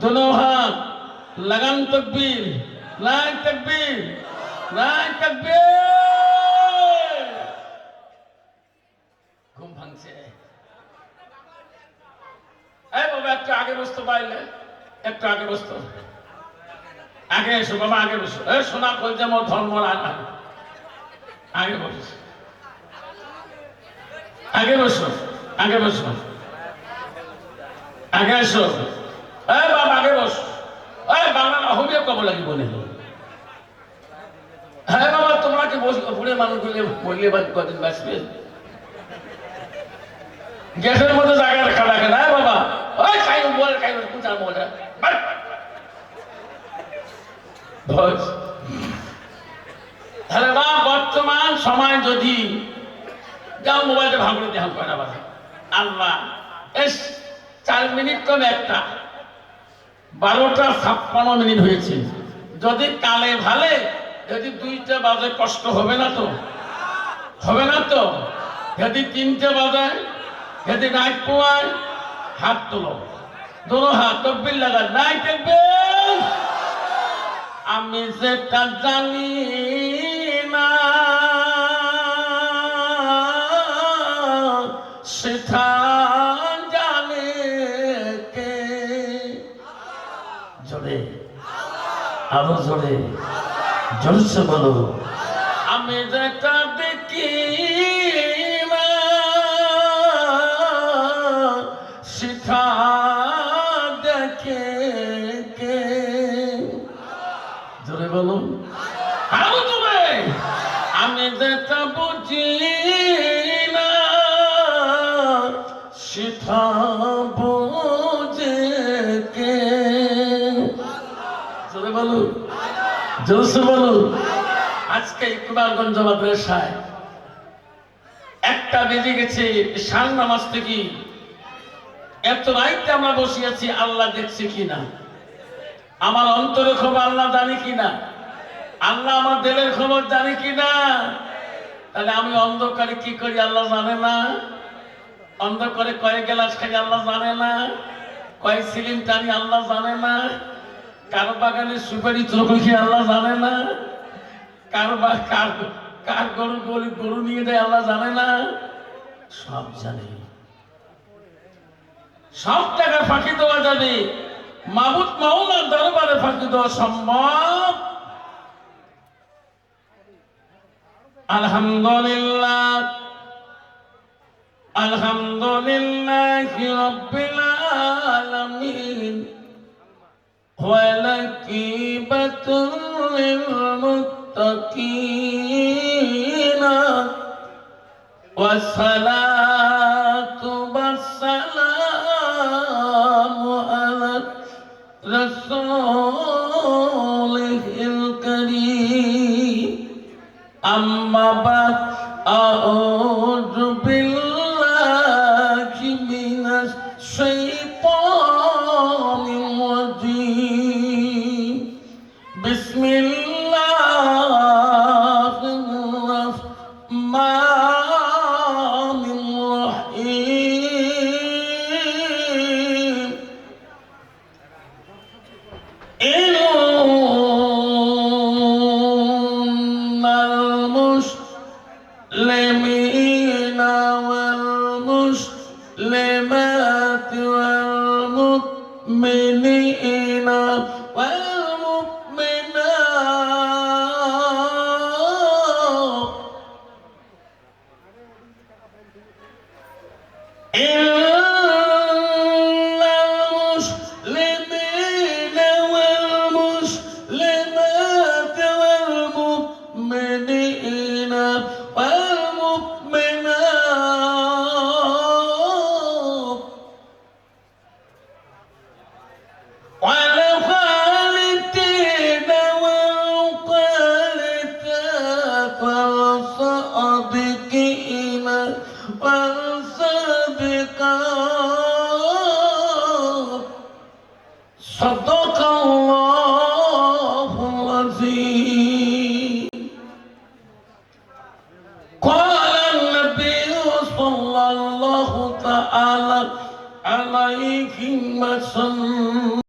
দোনো হাত লাগান তকবীর। লাগ তকবীর। লাগ তকবীর। ঘুম ভাঙছে। এই বাবা, একটু আগে বসতো বাইলে একটু আগে বসতো আগে এসো বাবা, আগে বসো। এ, সোনা কল যে আমার ধর্ম রাখা আগে বসো। আগে বসো। আগে বসো। আগে এসো। বাবা কব লাগিব নেকি বাবা, তোমরা কি বুড়ে মানুষ মধ্যে বাবা। বা বর্তমান সময় যদি যাও মোবাইলটা ভাঙলে দেখান করে আবার আল্লাহ। চার মিনিট কম একটা। বারোটা ছাপ্পান্ন মিনিট হয়েছে। যদি কালে ভালে, যদি দুইটা বাজে কষ্ট হবে না তো? হবে না তো? যদি তিনটে বাজায় যদি নাইট পোয়ায়, হাত তোলো। দোনো হাত, তকবির লাগা নাই দেখবেন, আমি যেটা জানি না, সেটা আরও জোরে জোরসে বলো। আমি যেটা দেখি দেখে কে? জোরে বলো। আমি যেটা বুঝি জোরে বলো জোরসে বলো আজকে ইকবালগঞ্জ মাদ্রাসায় একটা বেজে গেছে শাল নামাজ থেকে। এত রাইতে আমরা বসে আছি, আল্লাহ দেখছে কিনা? আমার অন্তরের খবর আল্লাহ জানি কিনা? আল্লাহ আমার দিলের খবর জানি কিনা? তাহলে আমি অন্ধকারে কি করি আল্লাহ জানে না? অন্ধকারে কয়েক গেলাস খাই আল্লাহ জানে না? কয়েক সিলিম টানি আল্লাহ জানে না? কারও বাগানে সুপারি চোখে আল্লাহ জানে না? কার বা কার কার গরু গরু গরু নিয়ে দেয় আল্লাহ জানে না? সব জানে। সব টাকা ফাঁকি দেওয়া যাবে। মাবুদ মাওলার দরবারে ফাঁকি দেওয়া সম্ভব। আলহামদুলিল্লাহ। আলহামদুলিল্লাহ রব্বিল আলামিন। ولكيبة للمتقين والصلاة والسلام على رسوله الكريم أما بعد أعوذ এর عليهم وسلم